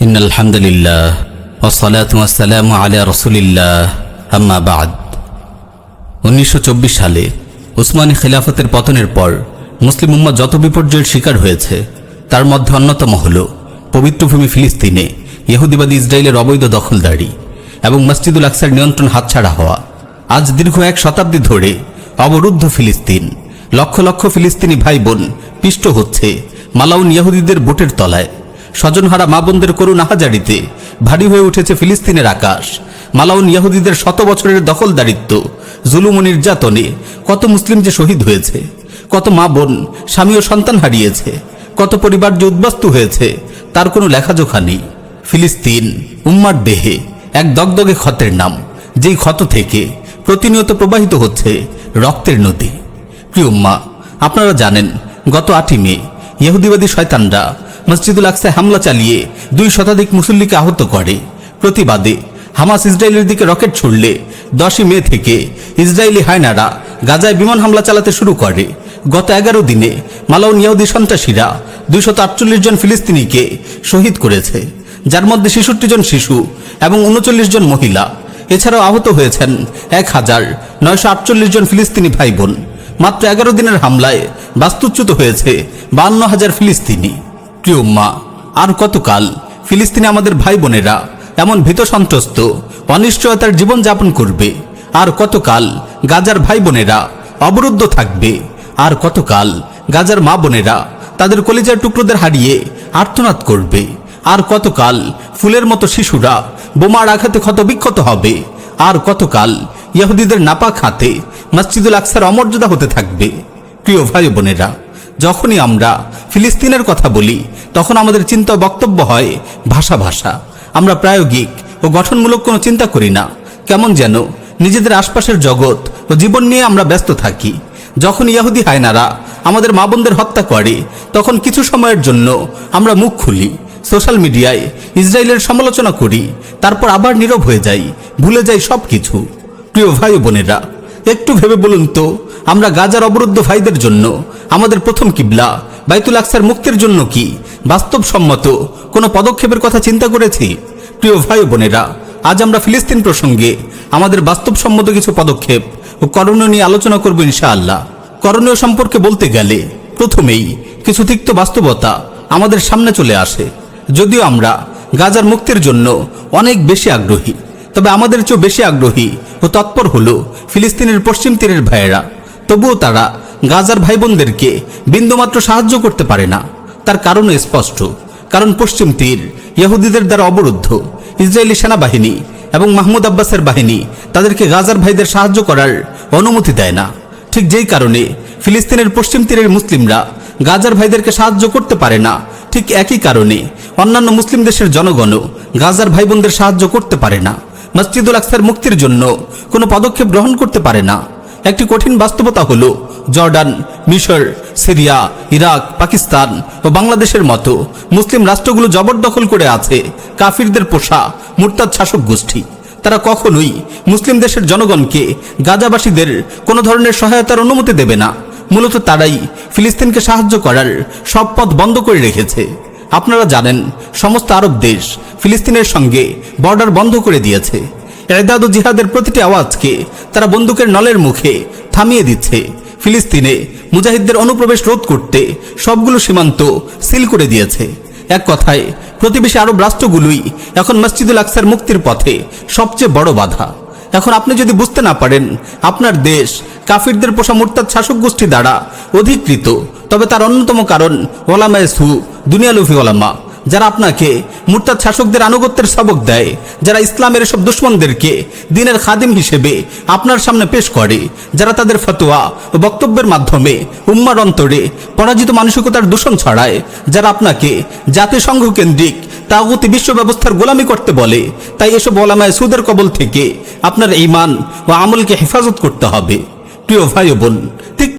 إن الحمد لله والصلاة والسلام على رسول الله أما بعد উনিশশো সালে উসমানী খিলাফতের পতনের পর মুসলিম উম্মা যত বিপর্যয়ের শিকার হয়েছে তার মধ্যে অন্যতম হল পবিত্র ভূমি ফিলিস্তিনে ইহুদিবাদী ইসরায়েলের অবৈধ দখলদারি এবং মসজিদুল আকসার নিয়ন্ত্রণ হাতছাড়া হওয়া আজ দীর্ঘ এক শতাব্দী ধরে অবরুদ্ধ ফিলিস্তিন লক্ষ লক্ষ ফিলিস্তিনি ভাই বোন পিষ্ট হচ্ছে মালাউন ইহুদিদের বুটের তলায় স্বজনহারা মা বোনদের করুণ আহাজারিতে ভারী হয়ে উঠেছে ফিলিস্তিনের আকাশ। মালাউন ইয়াহুদিদের শত বছরের দখলদারিত্ব জুলুম নির্যাতনে কত মুসলিম যে শহীদ হয়েছে, কত মা বোন, স্বামী ও সন্তান হারিয়েছে, কত পরিবার যে উদ্বাস্তু হয়েছে, তার কোনো লেখাজোখা নেই। ফিলিস্তিন, উম্মার দেহে এক দগদগে ক্ষতের নাম, যেই ক্ষত থেকে প্রতিনিয়ত প্রবাহিত হচ্ছে রক্তের নদী। প্রিয় উম্মা, আপনারা জানেন, গত আটই মে ইহুদিবাদী শয়তানরা মসজিদুল আকসায় হামলা চালিয়ে দুই শতাধিক মুসল্লিকে আহত করে। প্রতিবাদে হামাস ইসরায়েলের দিকে রকেট ছুড়লে দশই মে থেকে ইসরায়েলি হায়নারা গাজায় বিমান হামলা চালাতে শুরু করে। গত এগারো দিনে মালাউন ইয়াহুদি সন্ত্রাসীরা দুইশত আটচল্লিশ জন ফিলিস্তিনিকে শহীদ করেছে, যার মধ্যে ছেষট্টি জন শিশু এবং উনচল্লিশ জন মহিলা। এছাড়াও আহত হয়েছেন এক হাজার নয়শো আটচল্লিশ জন ফিলিস্তিনি ভাই বোন মাত্র এগারো দিনের হামলায় বাস্তুচ্যুত হয়েছে বান্ন হাজার ফিলিস্তিনি। প্রিয় মা আর কতকাল? ফিলিস্তিনে আমাদের ভাই বোনেরা এমন ভীত সন্ত্রস্ত, অনিশ্চয়তার জীবন যাপন করবে। আর কতকাল গাজার ভাই বোনেরা অবরুদ্ধ থাকবে। আর কতকাল গাজার মা বোনেরা তাদের কলিজার টুকরোদের হারিয়ে আর্তনাদ করবে। আর কতকাল ফুলের মতো শিশুরা বোমার আঘাতে ক্ষতবিক্ষত হবে। আর কতকাল ইয়াহুদিদের নাপাক হাতে মসজিদুল আকসার অমর্যাদা হতে থাকবে। প্রিয় ভাই বোনেরা, যখনই আমরা ফিলিস্তিনের কথা বলি তখন আমাদের চিন্তা বক্তব্য হয় ভাষা ভাষা। আমরা প্রায়োগিক ও গঠনমূলক কোনো চিন্তা করি না। কেমন যেন নিজেদের আশপাশের জগৎ ও জীবন নিয়ে আমরা ব্যস্ত থাকি। যখন ইয়াহুদি হায়নারা আমাদের মা বোনদের হত্যা করে, তখন কিছু সময়ের জন্য আমরা মুখ খুলি, সোশ্যাল মিডিয়ায় ইসরায়েলের সমালোচনা করি, তারপর আবার নীরব হয়ে যাই, ভুলে যাই সব কিছু প্রিয় ভাই বোনেরা, একটু ভেবে বলুন তো, আমরা গাজার অবরুদ্ধ ভাইদের জন্য আমাদের প্রথম কিবলা, বাইতুল আকসার মুক্তির জন্য কি বাস্তবসম্মত কোনো পদক্ষেপের কথা চিন্তা করেছি? প্রিয় ভাই বোনেরা, আজ আমরা ফিলিস্তিন প্রসঙ্গে আমাদের বাস্তবসম্মত কিছু পদক্ষেপ ও করণীয় নিয়ে আলোচনা করব ইনশাআল্লাহ। করণীয় সম্পর্কে বলতে গেলে প্রথমেই কিছু তিক্ত বাস্তবতা আমাদের সামনে চলে আসে। যদিও আমরা গাজার মুক্তির জন্য অনেক বেশি আগ্রহী, তবে আমাদের চেয়েও বেশি আগ্রহী ও তৎপর হল ফিলিস্তিনের পশ্চিম তীরের ভাইয়েরা। তবুও তারা গাজার ভাই বোনদেরকে বিন্দুমাত্র সাহায্য করতে পারে না। তার কারণ স্পষ্ট। কারণ পশ্চিম তীর, ইহুদিদের দ্বারা অবরুদ্ধ, ইসরায়েলি সেনাবাহিনী এবং মাহমুদ আব্বাসের বাহিনী তাদেরকে গাজার ভাইদের সাহায্য করার অনুমতি দেয় না। ঠিক যেই কারণে ফিলিস্তিনের পশ্চিম তীরের মুসলিমরা গাজার ভাইদেরকে সাহায্য করতে পারে না। ঠিক একই কারণে অন্যান্য মুসলিম দেশের জনগণও গাজার ভাই সাহায্য করতে পারে না। মসজিদুল আকসার মুক্তির জন্য কোনো পদক্ষেপ গ্রহণ করতে পারে না। একটি কঠিন বাস্তবতা হলো, জর্ডান, মিশর, সিরিয়া, ইরাক, পাকিস্তান ও বাংলাদেশের মতো মুসলিম রাষ্ট্রগুলো জবরদখল করে আছে কাফিরদের পোষা মুরতাদ শাসক গোষ্ঠী। তারা কখনোই মুসলিম দেশের জনগণকে গাজাবাসীদের কোনো ধরনের সহায়তার অনুমতি দেবে না। মূলত তারাই ফিলিস্তিনকে সাহায্য করার সব পথ বন্ধ করে রেখেছে। আপনারা জানেন, সমস্ত আরব দেশ ফিলিস্তিনের সঙ্গে বর্ডার বন্ধ করে দিয়েছে। এদাদ জিহাদের প্রতিটি আওয়াজকে তারা বন্দুকের নলের মুখে থামিয়ে দিচ্ছে। ফিলিস্তিনে মুজাহিদদের অনুপ্রবেশ রোধ করতে সবগুলো সীমান্ত সিল করে দিয়েছে। এক কথায়, প্রতিবেশী আরব রাষ্ট্রগুলোই এখন মসজিদুল আকসার মুক্তির পথে সবচেয়ে বড় বাধা। এখন আপনি যদি বুঝতে না পারেন, আপনার দেশ কাফিরদের পোষা মোরতাদ শাসক গোষ্ঠী দ্বারা অধিকৃত, তবে তার অন্যতম কারণ ওলামায় সু, দুনিয়ালুফি ওলামা। যারা আপনাকে মুরতাদ শাসকদের আনুগত্যের সবক দেয়, যারা ইসলামের এসব দুশ্মনদেরকে দিনের খাদিম হিসেবে আপনার সামনে পেশ করে, যারা তাদের ফতোয়া ও বক্তব্যের মাধ্যমে উম্মার অন্তরে পরাজিত মানসিকতার দূষণ ছড়ায়, যারা আপনাকে জাতিসংঘ কেন্দ্রিক তাগুতি বিশ্ব ব্যবস্থার গোলামি করতে বলে, তাই এসব ওলামায় সুদের কবল থেকে আপনার ইমান ও আমলকে হেফাজত করতে হবে। প্রিয় ভাই বোন, ঠিক